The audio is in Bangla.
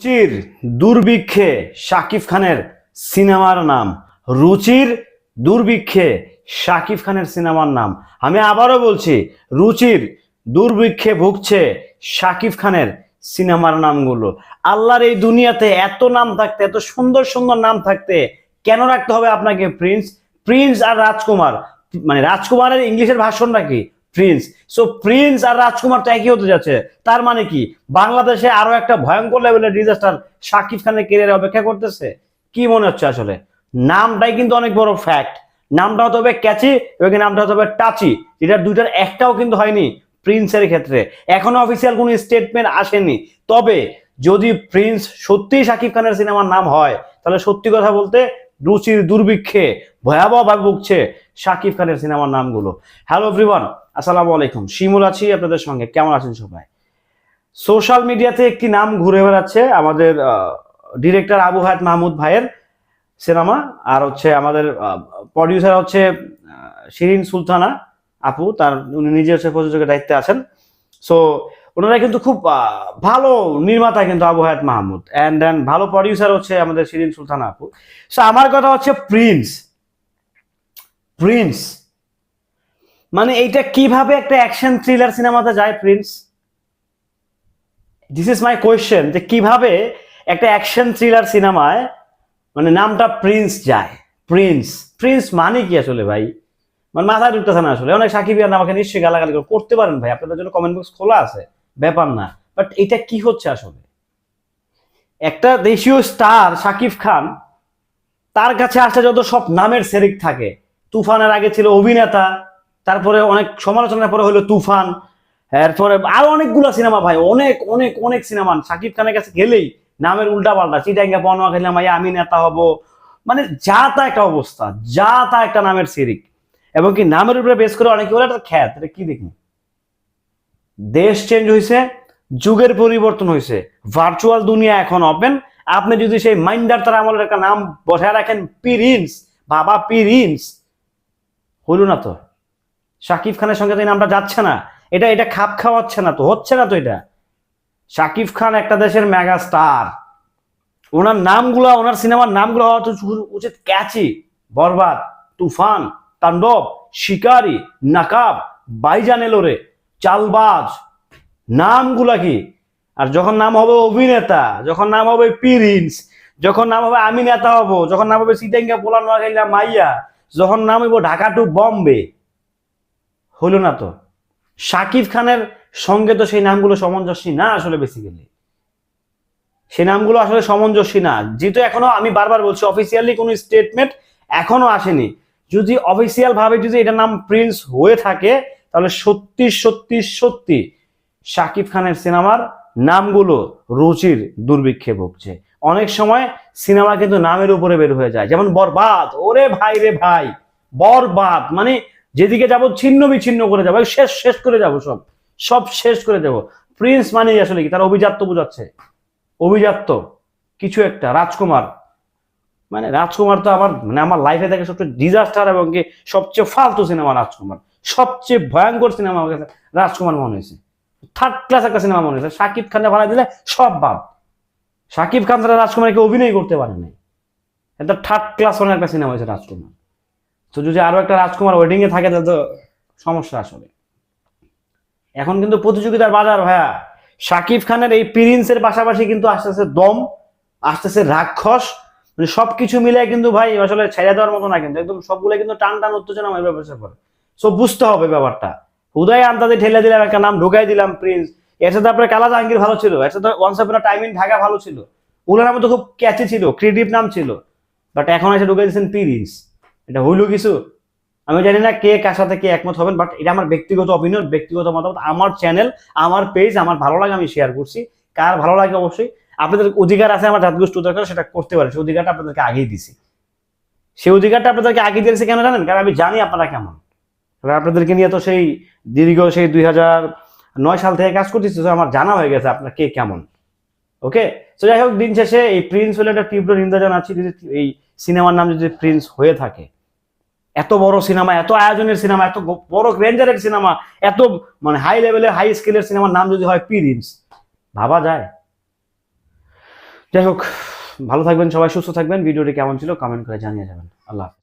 রুচির দুর্ভিক্ষে শাকিব খানের সিনেমার নাম। রুচির দুর্ভিক্ষে শাকিব খানের সিনেমার নাম। আমি আবারও বলছি, রুচির দুর্ভিক্ষে ভুগছে শাকিব খানের সিনেমার নামগুলো। আল্লাহর এই দুনিয়াতে এত নাম থাকতে, এত সুন্দর সুন্দর নাম থাকতে কেন রাখতে হবে আপনাকে, প্রিন্স? প্রিন্স আর রাজকুমার মানে রাজকুমারের ইংলিশের ভাষণটা কি? প্রিন্স সো প্রিন্স আর রাজকুমার তো একই হতে যাচ্ছে। তার মানে কি? বাংলাদেশে আরও একটা ভয়ঙ্কর লেভেলের ডিজাস্টার শাকিব খানের কেরিয়ারে অপেক্ষা করতেছে। কি মনে হচ্ছে আসলে? নামটাই কিন্তু অনেক বড় ফ্যাক্ট নামটা হতে হবে ক্যাচি এবং নামটা হতে হবে টাচি যেটার দুইটার একটাও কিন্তু হয়নি প্রিন্সের ক্ষেত্রে। এখনও অফিসিয়াল কোনো স্টেটমেন্ট আসেনি। তবে, যদি প্রিন্স সত্যিই শাকিব খানের সিনেমার নাম হয়, তাহলে সত্যি কথা বলতে রুচির দুর্ভিক্ষে ভয়াবহভাবে ভুগছে শাকিব খানের সিনেমার নামগুলো। হ্যালো এভরিওয়ান আসসালামু আলাইকুম। শিমুল আছি আপনাদের সঙ্গে। কেমন আছেন সবাই? সোশ্যাল মিডিয়াতে একটি নাম ঘুরে বেড়াচ্ছে আমাদের ডিরেক্টর আবু হায়াত মাহমুদ ভাইয়ের সিনেমা, আর হচ্ছে আমাদের প্রডিউসার হচ্ছে শিরিন সুলতানা আপু, তার, উনি নিজে হচ্ছে প্রযোজকের দায়িত্বে আছেন। সো ওনারা কিন্তু খুব ভালো নির্মাতা কিন্তু আবু হায়াত মাহমুদ। অ্যান্ড দেন ভালো প্রডিউসার হচ্ছে আমাদের শিরিন সুলতানা আপু। সো আমার কথা হচ্ছে প্রিন্স প্রিন্স মানে এইটা কীভাবে একটা অ্যাকশন থ্রিলার সিনেমাতে যায় prince this is my question যে কীভাবে একটা অ্যাকশন থ্রিলার সিনেমায় মানে নামটা প্রিন্স যায়? প্রিন্স প্রিন্স মানে কি আসলে ভাই? মানে মাথায় ঢুকতেছে না আসলে। অনেক সাকিব ইয়ান আমাকে নিশ্চয়ই গালাগালি করে। করতে পারেন ভাই, আপনাদের জন্য কমেন্ট বক্স খোলা আছে। ব্যাপার না। বাট এটা কি হচ্ছে আসলে? একটা দেশীয় স্টার সাকিব খান, তার কাছে আসলে যত সব নামের সেরিক থাকে, তুফানের আগে ছিল অভিনেতা তারপরে অনেক সমালোচনার পরে হলো তুফান, এরপরে আরও অনেকগুলো সিনেমা ভাই, অনেক অনেক অনেক সিনেমা। সাকিব খানের কাছে গেলেই নামের উল্টা পাল্টা চিটাঙ্গা বনোয়া খেলাম ভাই আমি নেতা হব। মানে যা তা একটা অবস্থা, যা তা একটা নামের সিরিক। এবং কি নামের উপরে বেস করে অনেকে বলে একটা খ্যাত, এটা কি দেখুন দেশ চেঞ্জ হয়েছে যুগের পরিবর্তন হয়েছে ভার্চুয়াল দুনিয়া এখন ওপেন আপনি যদি সেই মাইন্ডার তার আমলের একটা নাম বসায় রাখেন পিরিন্স বাবা পিরিন্স হইল না তো? শাকিব খানের সঙ্গে তো এই নামটা যাচ্ছে না। এটা এটা খাপ খাওয়াচ্ছে না তো, হচ্ছে না তো এটা। শাকিব খান একটা দেশের মেগা স্টার। ওনার নামগুলা, ওনার সিনেমার নামগুলো হওয়া তো উচিত ক্যাচি, বরবাদ, তুফান, তাণ্ডব, শিকারি, নাকাব, বাইজান এলোরে চালবাজ, নামগুলা কি? আর যখন নাম হবে অভিনেতা, যখন নাম হবে পিরিন্স, যখন নাম হবে আমি নেতা হব, যখন নাম হবে সিটেঙ্গা পোলা নোয়াখাইলা মাইয়া, যখন নাম হইব ঢাকা টু বম্বে হইল না তো। শাকিব খানের সঙ্গে তো সেই নামগুলো সামঞ্জস্যী না আসলে বেসিক্যালি সেই নামগুলো আসলে সামঞ্জস্যী না। যেহেতু এখনও আমি বারবার বলছি অফিসিয়ালি কোনো স্টেটমেন্ট এখনও আসেনি। যদি অফিসিয়াল ভাবে যদি এটার নাম প্রিন্স হয়ে থাকে, তাহলে সত্যি সত্যি সত্যি শাকিব খানের সিনেমার নামগুলো রুচির দুর্ভিক্ষে ভুগছে। অনেক সময় সিনেমা কিন্তু নামের উপরে বের হয়ে যায়। যেমন বরবাদ। ওরে ভাই রে ভাই, বরবাদ। মানে যেদিকে যাব, ছিন্ন বিচ্ছিন্ন করে যাব। শেষ শেষ করে যাব সব। সব শেষ করে যাব প্রিন্স মানে আসলে কি? তার অভিজাত্য বোঝাচ্ছে। অভিজাত্য। কিছু একটা। রাজকুমার। মানে রাজকুমার তো আমার মানে আমার লাইফে থেকে সবচেয়ে ডিজাস্টার এবং কি সবচেয়ে ফালতু সিনেমা রাজকুমার। সবচেয়ে ভয়ঙ্কর সিনেমা আমার রাজকুমার মনে হয়েছে। থার্ড ক্লাস একটা সিনেমা মনে হয়েছে। শাকিব খানে ভাড়া দিলে সব বাদ। শাকিব খান তারা রাজকুমারকে অভিনয় করতে পারে নাই। এটা থার্ড ক্লাস অনেক একটা সিনেমা হয়েছে রাজকুমার। তো যদি আরও একটা রাজকুমার ওয়েডিং এ থাকে, তাহলে তো সমস্যা আসলে। এখন কিন্তু প্রতিযোগিতার বাজার, ভাইয়া। শাকিব খানের এই প্রিন্সের পাশাপাশি কিন্তু আস্তে আস্তে দম আস্তে আস্তে রাক্ষস। মানে সবকিছু মিলে কিন্তু, ভাই, আসলে ছেড়ে দেওয়ার মতো না কিন্তু। একদম সবগুলো কিন্তু টান টান উত্তেজনা আমার ব্যবসা করে। সব বুঝতে হবে ব্যাপারটা। উদয় আন্তাজে ঠেলে দিলাম, একটা নাম ঢুকাই দিলাম প্রিন্স। এর সাথে আপনার কালা জাহাঙ্গীর ভালো ছিল। এর সাথে ওয়ান্স আপন টাইম ঢাকা ভালো ছিল। ওগুলোর নাম তো খুব ক্যাচি ছিল ক্রিয়েটিভ নাম ছিল। বাট এখন এসে ঢুকাই দিয়েছেন প্রিন্স। এটা হইল কিছু? আমি জানি না কে কার সাথে কে একমত হবেন বাট এটা আমার ব্যক্তিগত অপিনিয়ন ব্যক্তিগত মতামত, আমার চ্যানেল আমার পেজ আমার ভালো লাগে আমি শেয়ার করছি। কার ভালো লাগে অবশ্যই। আপনাদের অধিকার আছে আমার জাতগোষ্ঠী দরকার সেটা করতে পারে সেই অধিকারটা আপনাদেরকে আগেই দিছি। সেই অধিকারটা আপনাদেরকে আগে দিয়েছে কেন জানেন? কারণ আমি জানি আপনারা কেমন। আপনাদেরকে নিয়ে তো সেই দীর্ঘ সেই দুই নয় সাল থেকে কাজ করতেছি, তো আমার জানা হয়ে গেছে আপনার কে কেমন। ওকে? তো যাই হোক, দিন শেষে এই প্রিন্স হলে একটা তীব্র নিন্দা জানাচ্ছি, যদি এই সিনেমার নাম যদি প্রিন্স হয়ে থাকে। এত বড় সিনেমা, এত আয়োজনের সিনেমা, এত বড় রেঞ্জারের সিনেমা, এত মানে হাই লেভেলের হাই স্কেলের সিনেমার নাম যদি হয় প্রিন্স ভাবা যায়? যাই হোক, ভালো থাকবেন সবাই, সুস্থ থাকবেন। ভিডিওটি কেমন ছিল কমেন্ট করে জানিয়ে যাবেন। আল্লাহ।